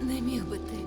Не міг би ти.